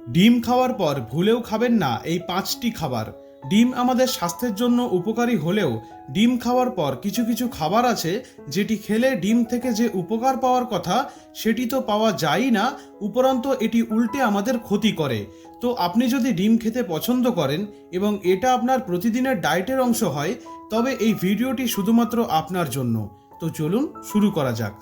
ডিম খাওয়ার পর ভুলেও খাবেন না এই পাঁচটি খাবার। ডিম আমাদের স্বাস্থ্যের জন্য উপকারী হলেও ডিম খাওয়ার পর কিছু কিছু খাবার আছে যেটি খেলে ডিম থেকে যে উপকার পাওয়ার কথা সেটি তো পাওয়া যায়ই না, উপরন্ত এটি উল্টে আমাদের ক্ষতি করে। তো আপনি যদি ডিম খেতে পছন্দ করেন এবং এটা আপনার প্রতিদিনের ডায়েটের অংশ হয়, তবে এই ভিডিওটি শুধুমাত্র আপনার জন্য। তো চলুন শুরু করা যাক।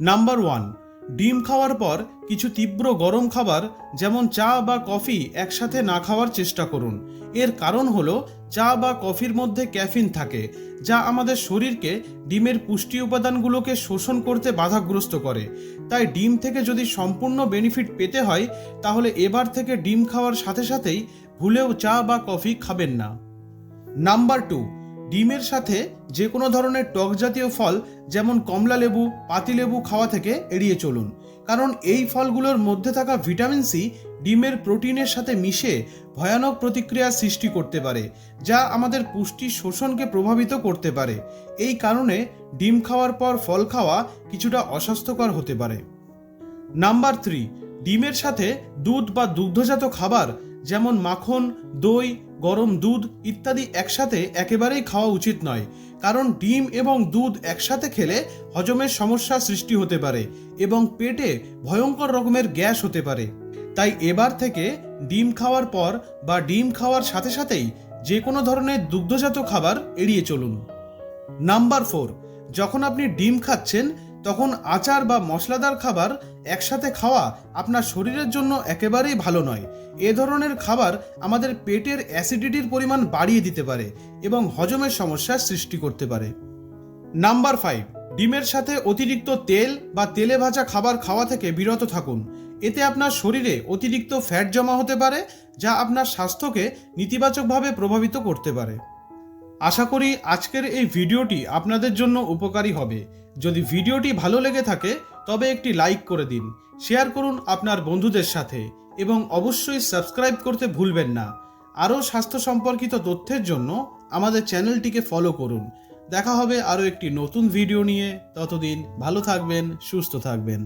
নাম্বার ওয়ান ডিম খাওয়ার পর কিছু তীব্র গরম খাবার, যেমন চা বা কফি, একসাথে না খাওয়ার চেষ্টা করুন। এর কারণ হলো, চা বা কফির মধ্যে ক্যাফিন থাকে, যা আমাদের শরীরকে ডিমের পুষ্টি উপাদানগুলোকে শোষণ করতে বাধাগ্রস্ত করে। তাই ডিম থেকে যদি সম্পূর্ণ বেনিফিট পেতে হয়, তাহলে এবার থেকে ডিম খাওয়ার সাথে সাথেই ভুলেও চা বা কফি খাবেন না। নাম্বার টু ডিমের সাথে যে কোনো ধরনের টক জাতীয় ফল, যেমন কমলা লেবু পাতিলেবু খাওয়া থেকে এড়িয়ে চলুন। কারণ এই ফলগুলোর মধ্যে থাকা ভিটামিন সি ডিমের প্রোটিনের সাথে মিশে ভয়ানক প্রতিক্রিয়া সৃষ্টি করতে পারে, যা আমাদের পুষ্টি শোষণকে প্রভাবিত করতে পারে। এই কারণে ডিম খাওয়ার পর ফল খাওয়া কিছুটা অস্বাস্থ্যকর হতে পারে। নাম্বার থ্রি, ডিমের সাথে দুধ বা দুগ্ধজাত খাবার যেমন মাখন, দই, গরম দুধ ইত্যাদি একসাথে একেবারেই খাওয়া উচিত নয়, কারণ ডিম এবং দুধ একসাথে খেলে হজমের সমস্যা সৃষ্টি হতে পারে এবং পেটে ভয়ঙ্কর রকমের গ্যাস হতে পারে। তাই এবার থেকে ডিম খাওয়ার পর বা ডিম খাওয়ার সাথে সাথেই যে কোনো ধরনের দুগ্ধজাত খাবার এড়িয়ে চলুন। নাম্বার ফোর, যখন আপনি ডিম খাচ্ছেন তখন আচার বা মশলাদার খাবার একসাথে খাওয়া আপনার শরীরের জন্য একেবারেই ভালো নয়। এ ধরনের খাবার আমাদের পেটের অ্যাসিডিটির পরিমাণ বাড়িয়ে দিতে পারে এবং হজমের সমস্যার সৃষ্টি করতে পারে। নাম্বার ফাইভ, ডিমের সাথে অতিরিক্ত তেল বা তেলে ভাজা খাবার খাওয়া থেকে বিরত থাকুন। এতে আপনার শরীরে অতিরিক্ত ফ্যাট জমা হতে পারে, যা আপনার স্বাস্থ্যকে নেতিবাচকভাবে প্রভাবিত করতে পারে। আশা করি আজকের এই ভিডিওটি আপনাদের জন্য উপকারী হবে। যদি ভিডিওটি ভালো লেগে থাকে, তবে একটি লাইক করে দিন, শেয়ার করুন আপনার বন্ধুদের সাথে, এবং অবশ্যই সাবস্ক্রাইব করতে ভুলবেন না। আরও স্বাস্থ্য সম্পর্কিত তথ্যের জন্য আমাদের চ্যানেলটিকে ফলো করুন। দেখা হবে আরও একটি নতুন ভিডিও নিয়ে। ততদিন ভালো থাকবেন, সুস্থ থাকবেন।